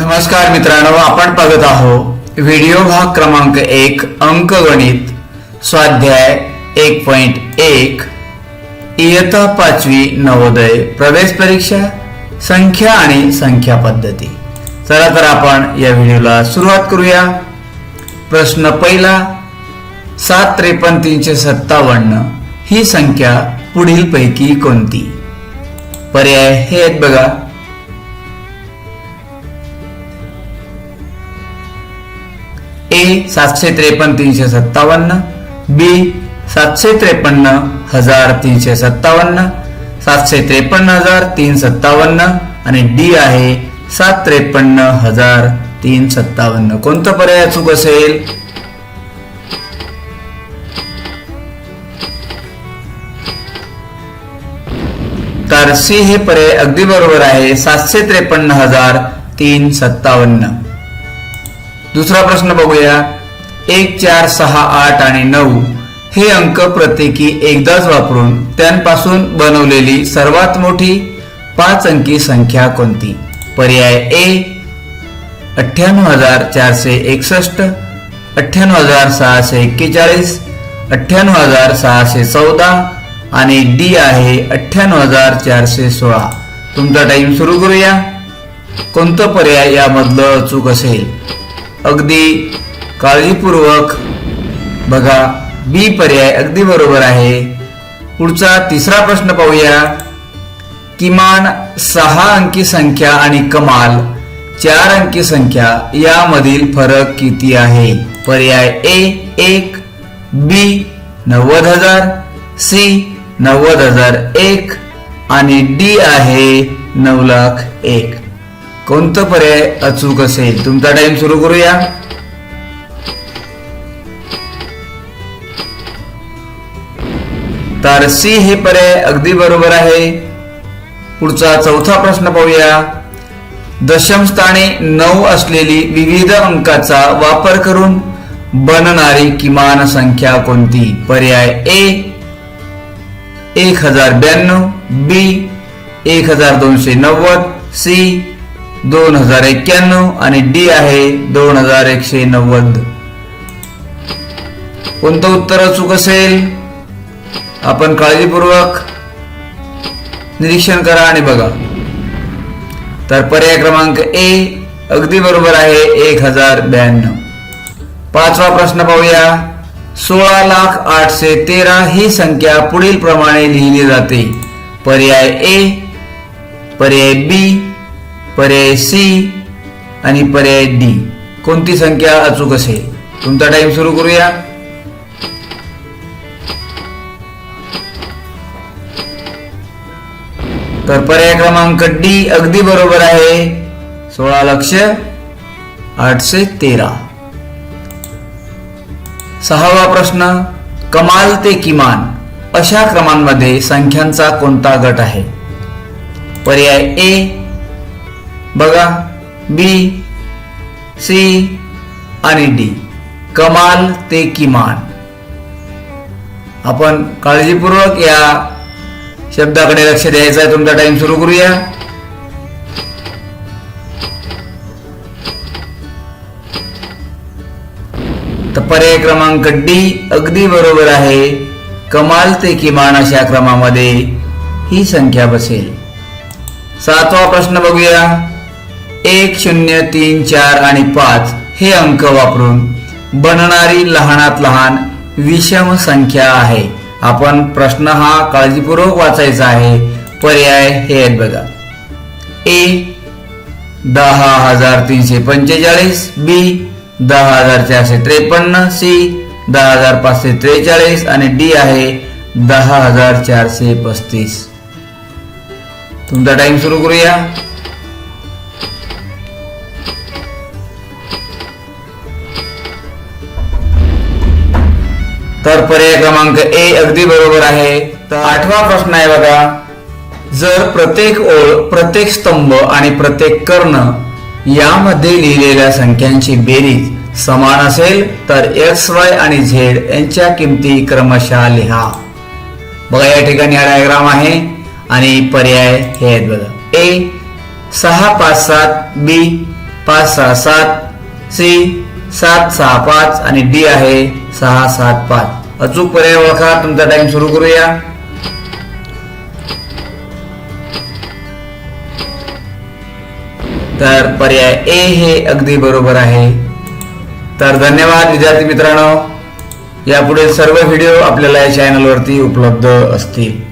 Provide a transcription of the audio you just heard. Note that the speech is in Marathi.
नमस्कार मित्रांनो आपण बघत आहोत व्हिडिओ भाग क्रमांक एक अंक गणित स्वाध्याय एक पॉइंट एक इयत्ता पाचवी नवोदय प्रवेश परीक्षा संख्या आणि संख्या पद्धती. चला तर आपण या व्हिडिओला सुरुवात करूया. प्रश्न पहिला सात त्रेपन्न तीनशे सत्तावन्न ही संख्या पुढील पैकी कोणती? पर्याय हे आहेत बघा. ए सातशे त्रेपन्न तीनशे सत्तावन्न बी सातशे त्रेपन्न हजार तीनशे सत्तावन्न सातशे त्रेपन्न हजार तीन सत्तावन्न आणि डी आहे सात त्रेपन्न हजार तीन सत्तावन्न. कोणतं पर्याय चूक असेल? तर सी हे पर्याय अगदी बरोबर आहे सातशे त्रेपन्न हजार तीन सत्तावन्न. दुसरा प्रश्न बघूया. एक चार सहा आठ आणि नऊ हे अंक प्रत्येकी एकदाच वापरून त्यांपासून बनवलेली सर्वात मोठी पाच अंकी संख्या कोणती? पर्याय ए अठ्ठ्याण्णव हजार चारशे एकसष्ट अठ्ठ्याण्णव हजार सहाशे एक्केचाळीस अठ्ठ्याण्णव हजार सहाशे चौदा आणि डी आहे अठ्ठ्याण्णव हजार चारशे सोळा. तुमचा टाइम सुरू करूया. कोणतं पर्याय यामधलं अचूक असेल? अगदी काळजीपूर्वक बघा बी पर्याय अगदी बरोबर आहे. पुढचा तिसरा प्रश्न पाहूया. किमान सहा अंकी संख्या आणि कमाल चार अंकी संख्या यामधील फरक किती आहे? पर्याय ए एक बी नव्वद हजार सी नव्वद हजार एक आणि डी आहे नऊ लाख एक. कोणतं पर्याय अचूक असेल? तुमचा टाइम सुरू करूया. तर सी हे पर्याय अगदी बरोबर आहे. पुढचा चौथा प्रश्न पाहूया. दशम स्थानी नऊ असलेली विविध अंकाचा वापर करून बनणारी किमान संख्या कोणती? पर्याय ए एक हजार ब्याण्णव बी एक हजार दोनशे नव्वद सी दोन हजार एक्क्याण्णव आणि डी आहे दोन हजार एकशे नव्वद. कोणतं उत्तर अचूक असेल आपण काळजीपूर्वक निरीक्षण करा आणि बघा. तर पर्याय क्रमांक ए अगदी बरोबर आहे एक हजार ब्याण्णव. पाचवा प्रश्न पाहूया. सोळा लाख आठशे तेरा ही संख्या पुढील प्रमाणे लिहिली जाते. पर्याय ए पर्याय बी पर्याय सी आणि पर्याय डी. कोणती संख्या अचूक असेल? तुमचा टाइम सुरू करूया. तर पर्याय क्रमांक डी अगदी बरोबर आहे. सोळा लक्ष आठशे तेरा. सहावा प्रश्न कमाल ते किमान अशा क्रमांमध्ये संख्यांचा कोणता गट आहे? पर्याय ए बघा बी सी आणि डी कमाल ते किमान. आपण काळजीपूर्वक या शब्दाकडे लक्ष द्यायचं आहे तुमचा टाइम सुरू करूया. तर पर्याय क्रमांक डी अगदी बरोबर आहे. कमाल ते किमान अशा क्रमामध्ये ही संख्या बसेल. सातवा प्रश्न बघूया. एक शून्य तीन चार आणि पाच हे अंक वापरून बनणारी लहानात लहान विषम संख्या आहे. आपण प्रश्न हा काळजीपूर्वक वाचायचा आहे. पर्याय हे आहेत बघा. ए दहा हजार तीनशे पंचेचाळीस. बी दहा हजार चारशे त्रेपन्न. सी दहा हजार पाचशे त्रेचाळीस. आणि डी आहे दहा हजार चारशे पस्तीस. तुमचा टाइम सुरू करूया. तर पर्याय क्रमांक ए अगदी बरोबर आहे. तर आठवा प्रश्न आहे बघा. जर प्रत्येक ओळ प्रत्येक स्तंभ आणि प्रत्येक कर्ण यामध्ये लिहिलेल्या संख्यांची बेरीज समान असेल तर एक्स वाय आणि झेड यांच्या किमती क्रमशः लिहा. बघा या ठिकाणी हा डायग्राम आहे आणि पर्याय हे आहेत बघा. ए सहा पाच सात बी पाच सहा सात सी सात सहा पाच आणि डी आहे सहा सात पाच. अचूक पर्याय ओळखा तुमचा टाइम सुरू करूया. तर पर्याय ए हे अगदी बरोबर आहे. तर धन्यवाद विद्यार्थी मित्रांनो. यापुढे सर्व व्हिडिओ आपल्याला या चॅनलवरती उपलब्ध असतील.